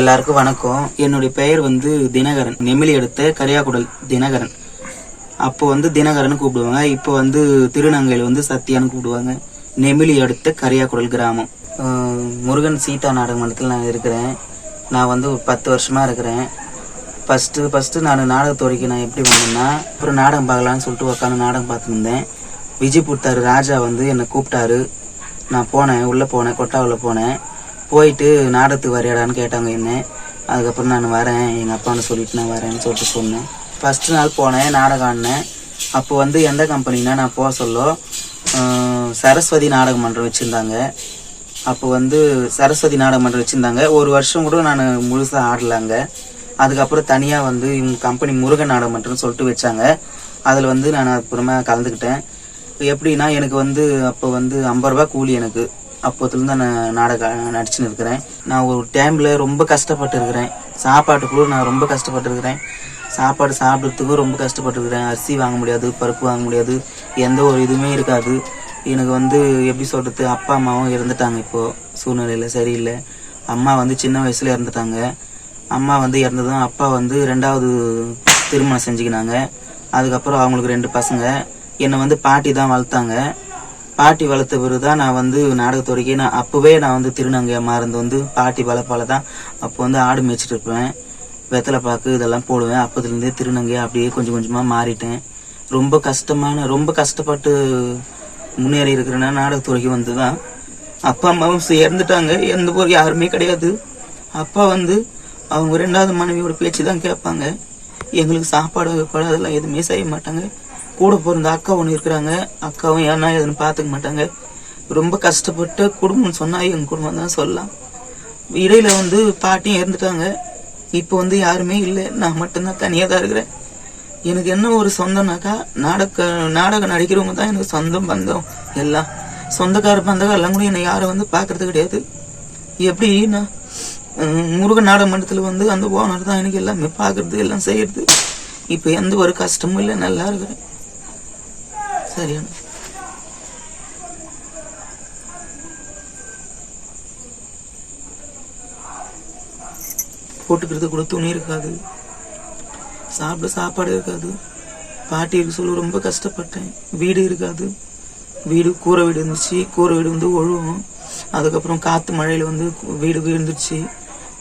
எல்லாருக்கும் வணக்கம். என்னுடைய பெயர் வந்து தினகரன். நெமிலி எடுத்த கரியாக்குடல் தினகரன். அப்போ வந்து தினகரன் கூப்பிடுவாங்க. இப்போ வந்து திருநங்கையில் வந்து சத்யான்னு கூப்பிடுவாங்க. நெமிலி அடுத்த கரியாக்குடல் கிராமம். முருகன் சீதா நாடக மன்றத்தில் நான் இருக்கிறேன். நான் வந்து ஒரு பத்து வருஷமாக இருக்கிறேன். ஃபஸ்ட்டு ஃபஸ்ட்டு நான் நாடகத்துறைக்கு நான் எப்படி வந்தேன்னா அப்புறம் நாடகம் பார்க்கலான்னு சொல்லிட்டு உட்காந்து நாடகம் பார்த்துருந்தேன் விஜய் புத்தார் ராஜா வந்து என்னை கூப்பிட்டாரு. நான் போனேன் உள்ளே போனேன் கொட்டாவில் போனேன். போயிட்டு நாடகத்துக்கு வரையாடான்னு கேட்டாங்க என்ன. அதுக்கப்புறம் நான் வரேன் எங்கள் அப்பான்னு சொல்லிட்டு நான் வரேன்னு சொல்லிட்டு சொன்னேன். ஃபஸ்ட்டு நாள் போனேன் நாடகம் ஆடினேன். அப்போ வந்து எந்த கம்பெனினா நான் போக சொல்ல சரஸ்வதி நாடக மன்றம் வச்சுருந்தாங்க. அப்போ வந்து சரஸ்வதி நாடக மன்றம் வச்சுருந்தாங்க. ஒரு வருஷம் கூட நான் முழுசாக ஆடலாங்க. அதுக்கப்புறம் தனியாக வந்து இவங்க கம்பெனி முருகன் நாடக மன்றம்னு சொல்லிட்டு வச்சாங்க. அதில் வந்து நான் அப்புறமா கலந்துக்கிட்டேன். எப்படின்னா எனக்கு வந்து அப்போ வந்து ஐம்பது ரூபா கூலி எனக்கு. அப்போத்துலேருந்து நான் நாடகம் நடிச்சுன்னு இருக்கிறேன். நான் ஒரு டைமில் ரொம்ப கஷ்டப்பட்டு இருக்கிறேன் சாப்பாட்டுக்குள்ள நான் ரொம்ப கஷ்டப்பட்டு இருக்கிறேன் சாப்பாடு சாப்பிட்றதுக்கும் ரொம்ப கஷ்டப்பட்டுருக்கிறேன். அரிசி வாங்க முடியாது பருப்பு வாங்க முடியாது எந்த ஒரு இதுவுமே இருக்காது. எனக்கு வந்து எப்படி சொல்கிறது அப்பா அம்மாவும் இறந்துட்டாங்க இப்போது சூழ்நிலையில் சரியில்லை. அம்மா வந்து சின்ன வயசில் இறந்துட்டாங்க. அம்மா வந்து இறந்ததும் அப்பா வந்து ரெண்டாவது திருமணம் செஞ்சுக்கினாங்க. அதுக்கப்புறம் அவங்களுக்கு ரெண்டு பசங்க. என்னை வந்து பாட்டி தான் வளர்த்தாங்க. பாட்டி வளர்த்த பிறகு தான் நான் வந்து நாடகத்துறைக்கே நான் அப்போவே நான் வந்து திருநங்கையாக இருந்து வந்து பாட்டி வளர்ப்பால தான் அப்போ வந்து ஆடு மேய்ச்சிட்டு இருப்பேன். வெத்தலை பாக்கு இதெல்லாம் போடுவேன். அப்போதுலேருந்தே திருநங்கையாக அப்படியே கொஞ்சம் கொஞ்சமாக மாறிட்டேன். ரொம்ப கஷ்டமான ரொம்ப கஷ்டப்பட்டு முன்னேறி இருக்கிறேன்னா நாடகத்துறைக்கு வந்து தான் அப்பா அம்மாவும் இறந்துட்டாங்க எந்த ஒரு யாருமே கிடையாது. அப்பா வந்து அவங்க ரெண்டாவது மனைவியோட பேச்சு தான் கேட்பாங்க. எங்களுக்கு சாப்பாடு வைப்பாடு அதெல்லாம் எதுவுமே செய்ய மாட்டாங்க. கூட பிறந்த அக்கா ஒன்று இருக்கிறாங்க. அக்காவும் ஏன்னா எதுன்னு பார்த்துக்க மாட்டாங்க. ரொம்ப கஷ்டப்பட்டு குடும்பம்னு சொன்னால் எங்கள் குடும்பம் தான் சொல்லலாம். இடையில வந்து பாட்டியும் இறந்துட்டாங்க. இப்போ வந்து யாருமே இல்லை. நான் மட்டும்தான் தனியாக தான் இருக்கிறேன். எனக்கு என்ன ஒரு சொந்தம்னாக்கா நாடக நாடகம் நடிக்கிறவங்க தான் எனக்கு சொந்தம் பந்தம் எல்லாம். சொந்தக்கார பந்தகம் எல்லாம் கூட என்னை யாரும் வந்து பார்க்கறது கிடையாது. எப்படின்னா முருகன் நாடக மன்றத்தில் வந்து அந்த ஓனர் தான் எனக்கு எல்லாமே பார்க்கறது எல்லாம் செய்யறது. இப்போ எந்த ஒரு கஷ்டமும் இல்லை. நல்லா இருக்கிறேன். சரியான போட்டுக்கிறது கூட துணி இருக்காது. சாப்பிட சாப்பாடு இருக்காது. பாட்டி இருக்க சொல்ல ரொம்ப கஷ்டப்பட்டேன். வீடு இருக்காது. வீடு கூரை வீடு இருந்துச்சு. கூரை வீடு வந்து ஒழுவும் அதுக்கப்புறம் காற்று மழையில் வந்து வீடு விழுந்துருச்சு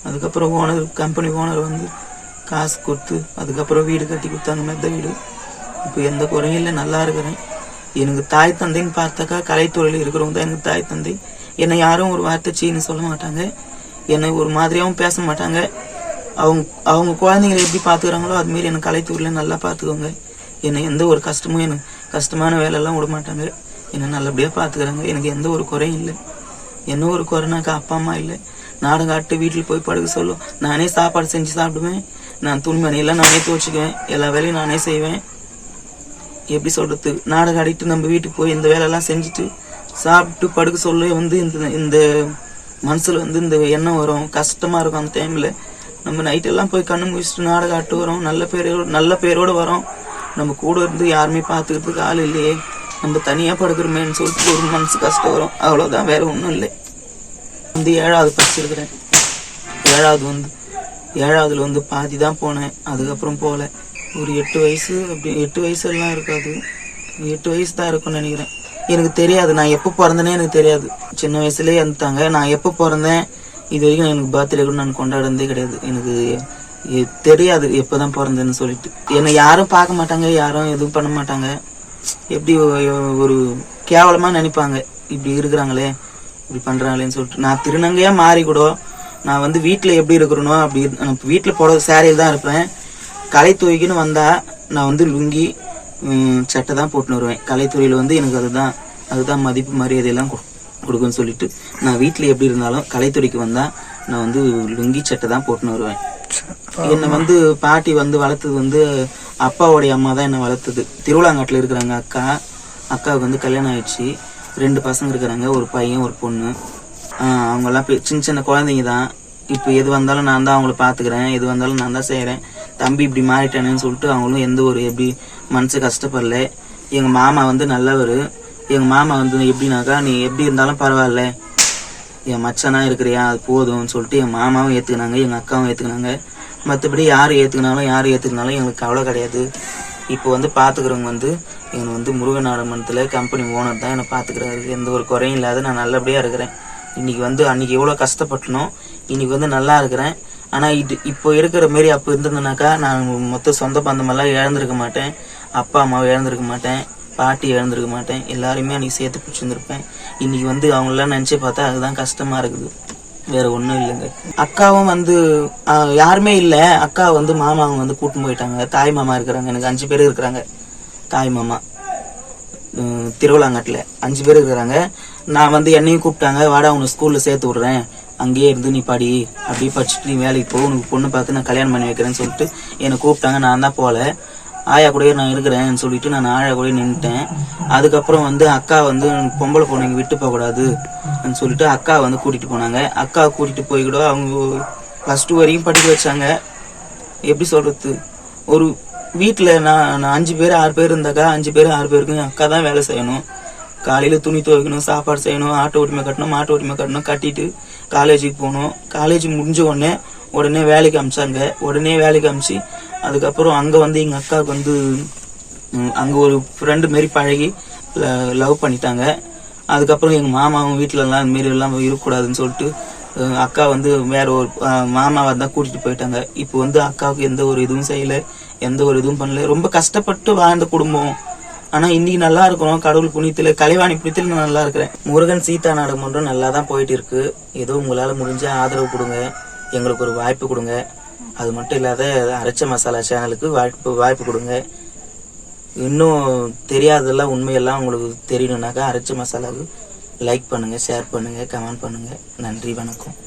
அதுக்கப்புறம் ஓனர் கம்பெனி ஓனர் வந்து காசு கொடுத்து அதுக்கப்புறம் வீடு கட்டி கொடுத்தாங்க. மெத்த வீடு. இப்போ எந்த குறையும் இல்லை. நல்லா இருக்கிறேன். எனக்கு தாய் தந்தைன்னு பார்த்தாக்கா கலைத்துறையில் இருக்கிறவங்க தான் எனக்கு தாய் தந்தை. என்னை யாரும் ஒரு வார்த்தை சீன்னு சொல்ல மாட்டாங்க. என்னை ஒரு மாதிரியாகவும் பேச மாட்டாங்க. அவங்க அவங்க குழந்தைங்களை எப்படி பார்த்துக்கிறாங்களோ அதுமாரி எனக்கு கலைத்துறையில் நல்லா பார்த்துக்கோங்க. என்னை எந்த ஒரு கஷ்டமும் எனக்கு கஷ்டமான வேலையெல்லாம் விட மாட்டாங்க. என்னை நல்லபடியாக பார்த்துக்கிறாங்க. எனக்கு எந்த ஒரு குறையும் இல்லை. என்ன ஒரு குறைனாக்கா அப்பா அம்மா இல்லை. நாடகம் ஆட்டு வீட்டில் போய் படுக்க சொல்லும். நானே சாப்பாடு செஞ்சு சாப்பிடுவேன். நான் துணிமணியெல்லாம் நானே துவச்சிக்குவேன். எல்லா வேலையும் நானே செய்வேன். எப்படி சொல்கிறது நாடகம் ஆடிட்டு நம்ம வீட்டுக்கு போய் இந்த வேலையெல்லாம் செஞ்சுட்டு சாப்பிட்டு படுக்க சொல்ல வந்து இந்த இந்த மனசில் வந்து இந்த எண்ணம் வரும். கஷ்டமாக இருக்கும் அந்த டைமில் நம்ம நைட்டெல்லாம் போய் கண்ணு முடிச்சுட்டு நாடகம் ஆட்டு வரோம். நல்ல பேரோட நல்ல பேரோடு வரோம். நம்ம கூட இருந்து யாருமே பார்த்துக்கிறதுக்கு ஆள் இல்லையே. நம்ம தனியாக படுக்கிறோமேன்னு சொல்லிட்டு ஒரு மனசு கஷ்டம் வரும். அவ்வளோதான் வேற ஒன்றும் இல்லை. வந்து ஏழாவது படிச்சிருக்கிறேன். ஏழாவது வந்து ஏழாவதுல வந்து பாதி தான் போனேன். அதுக்கப்புறம் போகல. ஒரு எட்டு வயசு அப்படி எட்டு வயசு எல்லாம் இருக்காது. எட்டு வயசு தான் இருக்கும்னு நினைக்கிறேன். எனக்கு தெரியாது. நான் எப்போ பிறந்தேனே எனக்கு தெரியாது. சின்ன வயசுலேயே இறந்துட்டாங்க. நான் எப்போ பிறந்தேன்? இது வரைக்கும் எனக்கு பர்த்டே கூட நான் கொண்டாடுறதே கிடையாது. எனக்கு தெரியாது எப்போ தான் பிறந்தேன்னு சொல்லிட்டு. என்னை யாரும் பார்க்க மாட்டாங்க. யாரும் எதுவும் பண்ண மாட்டாங்க. எப்படி ஒரு கேவலமாக நினைப்பாங்க. இப்படி இருக்கிறாங்களே இப்படி பண்ணுறாங்களேன்னு சொல்லிட்டு. நான் திருநங்கையாக மாறி கூட நான் வந்து வீட்டில் எப்படி இருக்கிறனோ அப்படி வீட்டில் போட சேரையில் தான் இருப்பேன். கலைத்துறைக்குன்னு வந்தால் நான் வந்து லுங்கி சட்டை தான் போட்டுன்னு வருவேன். கலைத்துறையில் வந்து எனக்கு அதுதான் அதுதான் மதிப்பு மரியாதையெல்லாம் கொடு- கொடுக்குன்னு சொல்லிட்டு நான் வீட்டில் எப்படி இருந்தாலும் கலைத்துறைக்கு வந்தால் நான் வந்து லுங்கி சட்டை தான் போட்டுன்னு வருவேன். என்னை வந்து பாட்டி வந்து வளர்த்தது வந்து அப்பாவோடைய அம்மா தான் என்னை வளர்த்தது. திருவிழாங்காட்டில் இருக்கிறாங்க அக்கா. அக்காவுக்கு வந்து கல்யாணம் ஆயிடுச்சு. ரெண்டு பசங்க இருக்கிறாங்க. ஒரு பையன் ஒரு பொண்ணு. அவங்கெல்லாம் சின்ன சின்ன குழந்தைங்க தான். இப்போ எது வந்தாலும் நான் தான் அவங்கள பார்த்துக்கிறேன் எது வந்தாலும் நான் தான் செய்கிறேன் தம்பி இப்படி மாறிட்டானேன்னு சொல்லிட்டு அவங்களும் எந்த ஒரு எப்படி மனசு கஷ்டப்படல. எங்கள் மாமா வந்து நல்லவர். எங்கள் மாமா வந்து எப்படின்னாக்கா நீ எப்படி இருந்தாலும் பரவாயில்ல. என் மச்சனாக இருக்கிறியா? அது போதும்னு சொல்லிட்டு என் மாமாவும் ஏற்றுக்கினாங்க எங்கள் அக்காவும் ஏற்றுக்கினாங்க மற்றபடி யார் ஏற்றுக்கினாலும் யார் ஏற்றுக்கினாலும் எங்களுக்கு கவலை கிடையாது. இப்போ வந்து பார்த்துக்கிறவங்க வந்து எங்களை வந்து முருகன் ஆடமனத்தில் கம்பெனி ஓனர் தான் என்னை பார்த்துக்கிறாரு எந்த ஒரு குறையும் இல்லாத நான் நல்லபடியாக இருக்கிறேன். இன்றைக்கி வந்து அன்றைக்கி எவ்வளோ கஷ்டப்பட்டனோ இன்னைக்கு வந்து நல்லா இருக்கிறேன். ஆனால் இது இப்போ இருக்கிற மாரி அப்போ இருந்திருந்தனாக்கா நான் மொத்த சொந்த பந்தமெல்லாம் இழந்திருக்க மாட்டேன். அப்பா அம்மாவை இழந்திருக்க மாட்டேன். பாட்டி இழந்திருக்க மாட்டேன். எல்லாருமே அன்றைக்கி சேர்த்து பிடிச்சிருந்துருப்பேன் இன்னைக்கு வந்து அவங்களாம் நினச்சி பார்த்தா அதுதான் கஷ்டமாக இருக்குது. வேறு ஒன்றும் இல்லைங்க. அக்காவும் வந்து யாருமே இல்லை. அக்கா வந்து மாமாவை வந்து கூட்டின்னு போயிட்டாங்க. தாய் மாமா இருக்கிறாங்க. எனக்கு அஞ்சு பேர் இருக்கிறாங்க. தாய் மாமா. திருவிழாங்காட்டில் அஞ்சு பேர் இருக்கிறாங்க. நான் வந்து என்னையும் கூப்பிட்டாங்க. வாடா உன்னை ஸ்கூலில் சேர்த்து விட்றேன். அங்கேயே இருந்து நீ படி அப்படியே படிச்சுட்டு நீ வேலைக்கு போ உனக்கு பொண்ணு பார்த்து நான் கல்யாணம் பண்ணி வைக்கிறேன்னு சொல்லிட்டு என்னை கூப்பிட்டாங்க. நான் தான் போகல. ஆயா கூடயே நான் இருக்கிறேன்னு சொல்லிட்டு நான் ஆயா கூட நின்றுட்டேன் அதுக்கப்புறம் வந்து அக்கா வந்து பொம்பளை பொண்ணு இங்கே விட்டு போகக்கூடாதுன்னு சொல்லிட்டு அக்கா வந்து கூட்டிகிட்டு போனாங்க. அக்கா கூட்டிகிட்டு போய் கூட அவங்க ப்ளஸ் டூ வரைக்கும் படிக்க வச்சாங்க. எப்படி சொல்கிறது ஒரு வீட்டில் நான் நான் அஞ்சு பேர் ஆறு பேர் இருந்தாக்கா அஞ்சு பேர் ஆறு பேருக்கும் அக்கா தான் வேலை செய்யணும். காலையில் துணி துவைக்கணும் சாப்பாடு செய்யணும் ஆட்டோ உரிமை கட்டணும் மாட்டு உரிமை கட்டணும் கட்டிட்டு காலேஜுக்கு போகணும். காலேஜ் முடிஞ்ச உடனே உடனே வேலைக்கு அமிச்சாங்க. உடனே வேலைக்கு அமிச்சு அதுக்கப்புறம் அங்கே வந்து எங்கள் அக்காவுக்கு வந்து அங்கே ஒரு ஃப்ரெண்டு மாரி பழகி லவ் பண்ணிட்டாங்க. அதுக்கப்புறம் எங்கள் மாமாவும் வீட்டிலலாம் எல்லாம் மாரி எல்லாம் இருக்கக்கூடாதுன்னு சொல்லிட்டு அக்கா வந்து வேற ஒரு மாமாவை தான் கூட்டிட்டு போயிட்டாங்க. இப்போ வந்து அக்காவுக்கு எந்த ஒரு இதுவும் செய்யலை எந்த ஒரு இதுவும் பண்ணல. ரொம்ப கஷ்டப்பட்டு வாழ்ந்த குடும்பம். ஆனா இன்னைக்கு நல்லா இருக்கிறோம். கடவுள் புண்ணியத்துல கலைவாணி புண்ணியத்துல நான் நல்லா இருக்கிறேன். முருகன் சீதா நாடகம் நல்லா தான் போயிட்டு இருக்கு ஏதோ உங்களால முடிஞ்ச ஆதரவு கொடுங்க. எங்களுக்கு ஒரு வாய்ப்பு கொடுங்க. அது மட்டும் இல்லாத அரைச்ச மசாலா சேனலுக்கு வாய்ப்பு வாய்ப்பு கொடுங்க. இன்னும் தெரியாததெல்லாம் உண்மையெல்லாம் உங்களுக்கு தெரியணுன்னாக்கா அரைச்ச மசாலாவுக்கு லைக் பண்ணுங்க ஷேர் பண்ணுங்க கமெண்ட் பண்ணுங்க. நன்றி வணக்கம்.